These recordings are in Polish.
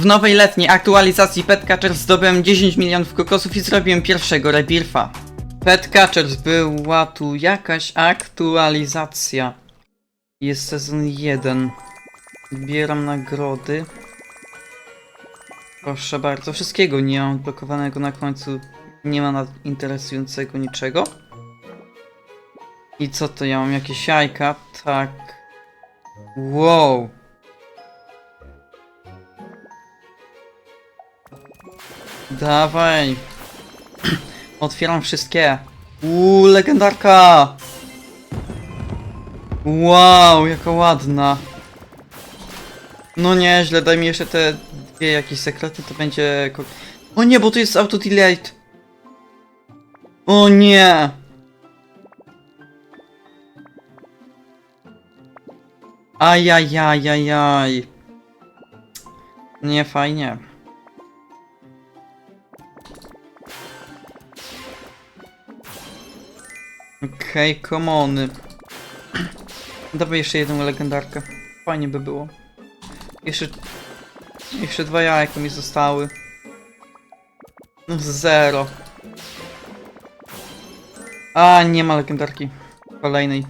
W nowej letniej aktualizacji Pet Catchers zdobyłem 10 milionów kokosów i zrobiłem pierwszego rebirfa. Pet Catchers była tu jakaś aktualizacja. Jest sezon 1. Zbieram nagrody. Proszę bardzo, wszystkiego nie mam blokowanego na końcu. Nie ma interesującego niczego. I co to ja mam? Jakieś jajka? Tak. Wow. Dawaj. Otwieram wszystkie. Uuu, legendarka. Wow, jaka ładna. No nieźle, daj mi jeszcze te dwie jakieś sekrety, to będzie... O nie, bo tu jest auto delete. O nie. Ajajajajaj. Nie fajnie. Okej, okay, komony. Dawaj jeszcze jedną legendarkę. Fajnie by było. Jeszcze... Jeszcze dwa jajka mi zostały. No zero. A, nie ma legendarki. Kolejnej.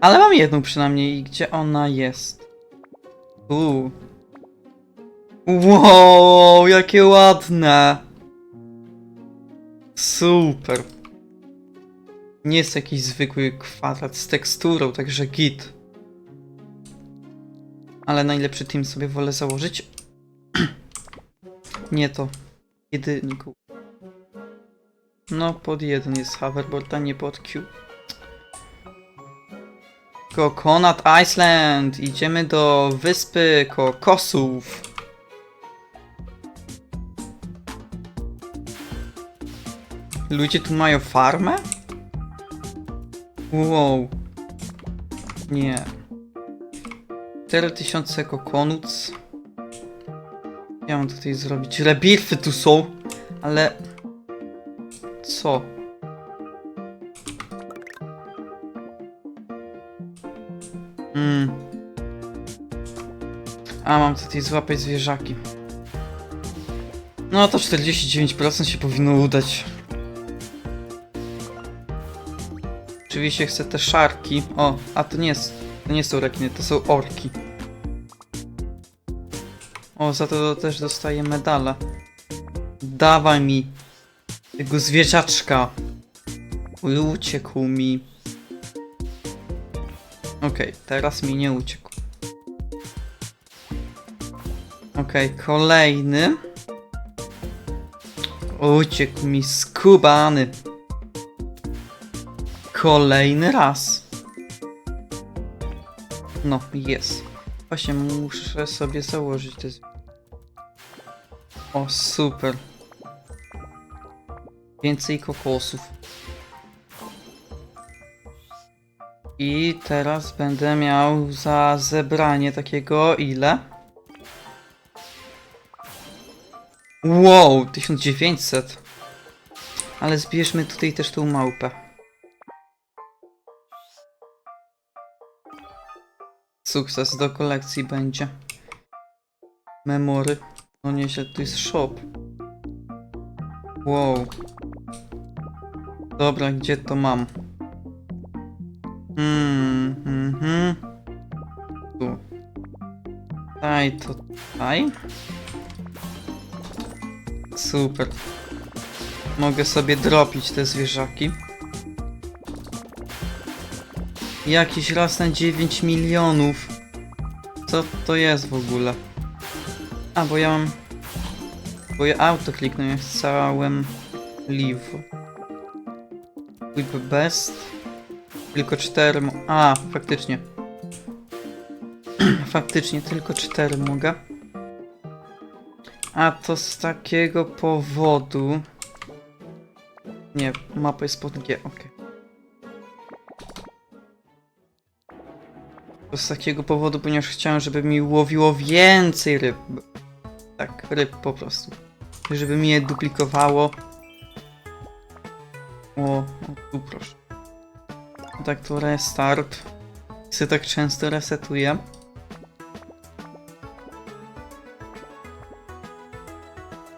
Ale mam jedną przynajmniej. Gdzie ona jest? Tu. Wow, jakie ładne. Super. Nie jest jakiś zwykły kwadrat z teksturą, także git. Ale najlepszy team sobie wolę założyć. Nie to. Jedynku. No, pod jeden jest hoverboard, a nie pod Q. Coconut Island! Idziemy do wyspy kokosów. Ludzie tu mają farmę? Wow. Nie. 4000 kokonuc. Ja mam tutaj zrobić. Rebirfy tu są, ale... Co? Mm. A, mam tutaj złapać zwierzaki. No to 49% się powinno udać. Oczywiście chcę te szarki. O, a to nie jest. To nie są rekiny, to są orki. O, za to też dostaję medale. Dawaj mi tego zwierzaczka. Uciekł mi. Okej, teraz mi nie uciekł. Okej, kolejny. Uciekł mi skubany. Kolejny raz. No, jest. Właśnie muszę sobie założyć te... O, super. Więcej kokosów. I teraz będę miał za zebranie takiego ile? Wow, 1900. Ale zbierzmy tutaj też tą małpę. Sukces do kolekcji będzie. Memory. No nieźle, tu jest shop. Wow. Dobra, gdzie to mam? Hmm, mhm. Tu. Daj to tutaj. Super. Mogę sobie dropić te zwierzaki. Jakiś raz na 9 milionów. Co to jest w ogóle? A, bo ja mam... Bo ja auto kliknę, jak chciałem... Leave. Whip best. Tylko 4... mo- A, faktycznie. faktycznie, tylko 4 mogę. A to z takiego powodu... Nie, mapa jest pod G, okej. Z takiego powodu, ponieważ chciałem, żeby mi łowiło więcej ryb. Tak, ryb po prostu. Żeby mi je duplikowało. O, o tu proszę. Tak to restart. Się tak często resetuje.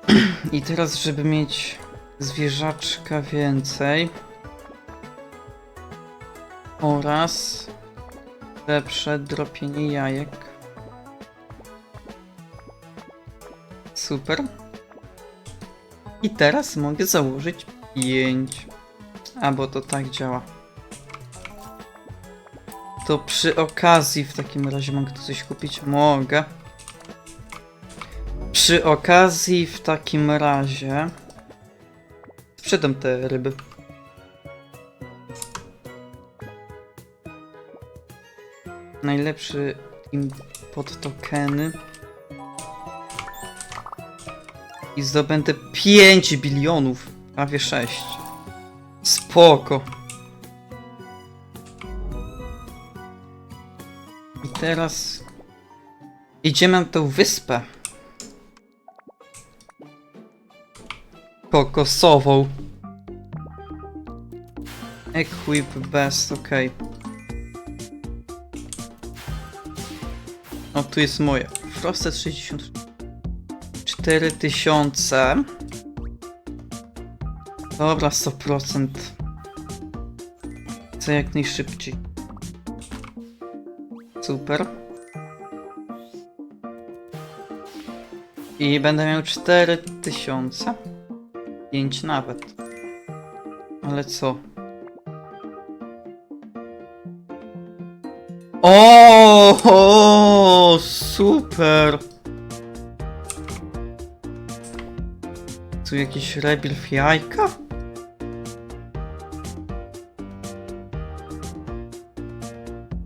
I teraz, żeby mieć zwierzaczka więcej oraz lepsze dropienie jajek. Super. I teraz mogę założyć 5. A bo to tak działa. To przy okazji w takim razie mogę tu coś kupić? Mogę. Przy okazji w takim razie sprzedam te ryby. Najlepszy im pod tokeny. I zdobędę 5 bilionów, prawie 6. Spoko. I teraz idziemy na tą wyspę. Kokosową. Equip best, okej. O, tu jest moje. Frosted 60. 4000. Dobra, 100%. Chcę jak najszybciej. Super. I będę miał 4000. 5 nawet. Ale co? O, o, super! Tu jakiś rebil jajka?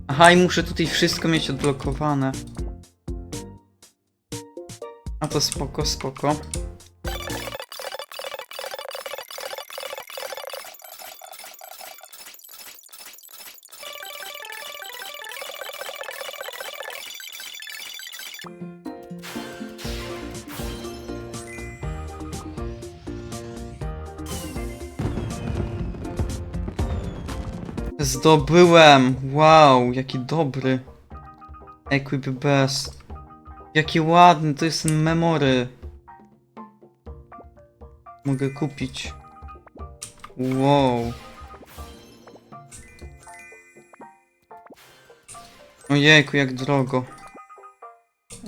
Aha, i muszę tutaj wszystko mieć odblokowane. A to spoko, spoko. Zdobyłem! Wow, jaki dobry. Equip best. Jaki ładny, to jest memory. Mogę kupić. Wow. Ojejku, jak drogo.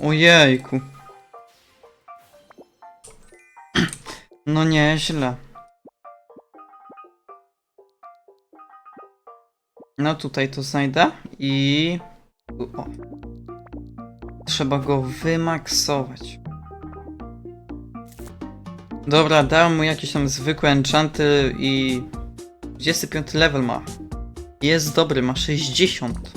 Ojejku. No nieźle. No tutaj to znajdę i... O. Trzeba go wymaksować. Dobra, dałem mu jakieś tam zwykłe enchanty i... 25 level ma. Jest dobry, ma 60.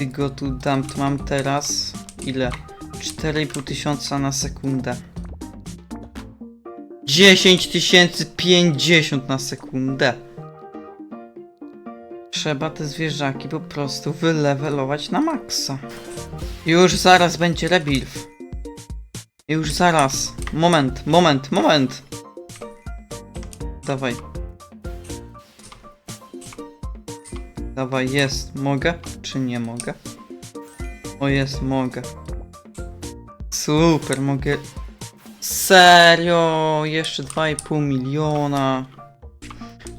I go tu dam, tu mam teraz... Ile? 4,5 tysiąca na sekundę. 10 tysięcy 50 na sekundę. Trzeba te zwierzaki po prostu wylewelować na maksa. Już zaraz będzie rebirth. Już zaraz. Moment, moment, moment. Dawaj. Dawaj, jest. Mogę? Czy nie mogę? O, jest, mogę. Super, mogę. Serio? Jeszcze 2,5 miliona.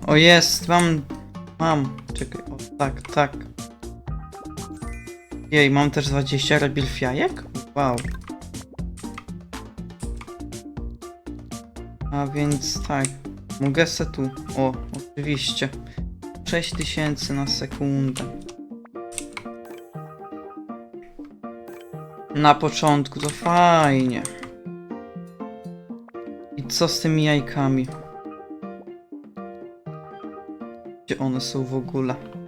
O, jest, mam Mam, tak, tak. Jej, mam też 20 rebilf jajek? Wow. A więc tak, mogę se tu, o, oczywiście. 6000 na sekundę. Na początku, to fajnie. I co z tymi jajkami? Gdzie one są w ogóle?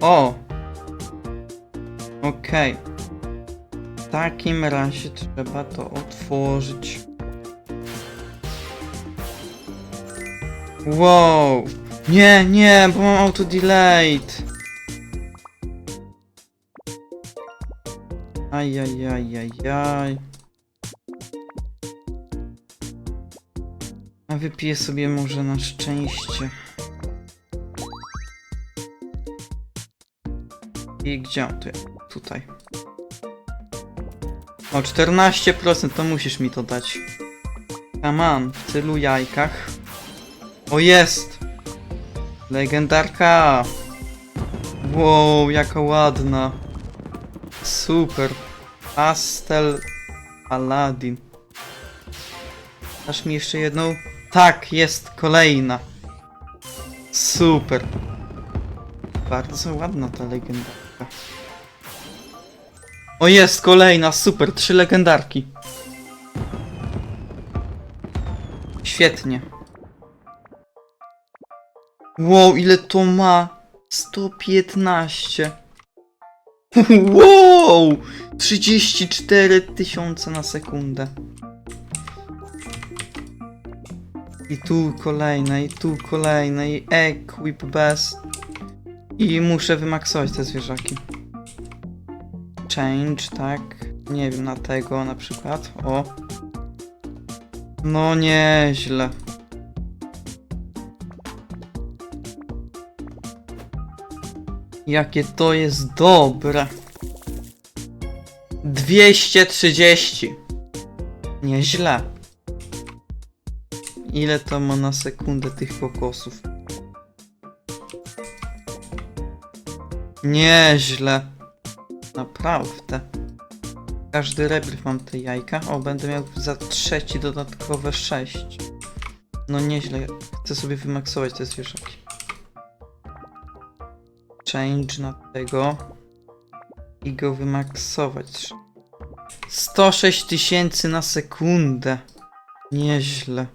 O! Okej. W takim razie trzeba to otworzyć. Wow! Nie, nie, bo mam auto delayed. Ajajajajaj. A wypiję sobie może na szczęście. I gdzie on tu? Tutaj. O 14% to musisz mi to dać. Come on, w tylu jajkach. O jest! Legendarka! Wow, jaka ładna. Super. Pastel Aladdin. Dasz mi jeszcze jedną? Tak, jest kolejna. Super. Bardzo ładna ta legendarka. O jest kolejna, super, trzy legendarki. Świetnie. Wow, ile to ma? 115. Wow! 34 tysiące na sekundę. I tu kolejne, i tu kolejne, i equip best. I muszę wymaksować te zwierzaki. Change, tak. Nie wiem, na tego na przykład. O. No nieźle. Jakie to jest dobre. 230. Nieźle. Ile to ma na sekundę tych kokosów? Nieźle. Naprawdę. Każdy rebryf mam te jajka. O, będę miał za trzeci dodatkowe 6. No nieźle. Chcę sobie wymaksować te zwierzaki. Change na tego. I go wymaksować. 106 tysięcy na sekundę. Nieźle.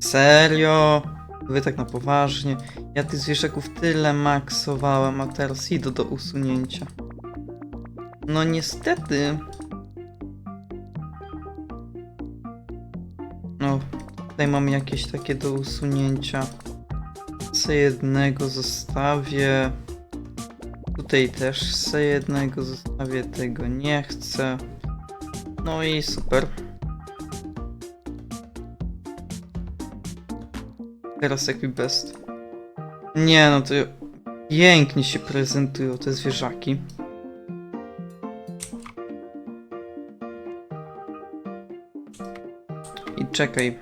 Serio? Wy tak na poważnie. Ja tych zwierzaków tyle maksowałem, a teraz idę do usunięcia. No niestety. No, tutaj mam jakieś takie do usunięcia. Se jednego zostawię. Tutaj też se jednego zostawię, tego nie chcę. No i super. Teraz jakby best. Nie no, to pięknie się prezentują te zwierzaki. I czekaj.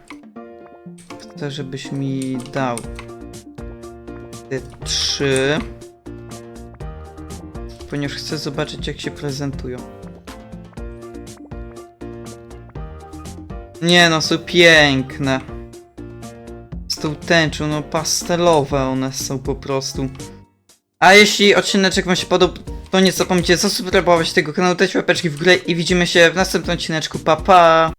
Chcę, żebyś mi dał te trzy. Ponieważ chcę zobaczyć, jak się prezentują. Nie no, są piękne. Tą tęczą, no pastelowe one są po prostu. A jeśli odcineczek wam się podobał, to nie zapomnijcie zasubskrybować tego kanału, dać łapeczki w górę i widzimy się w następnym odcineczku. Pa pa!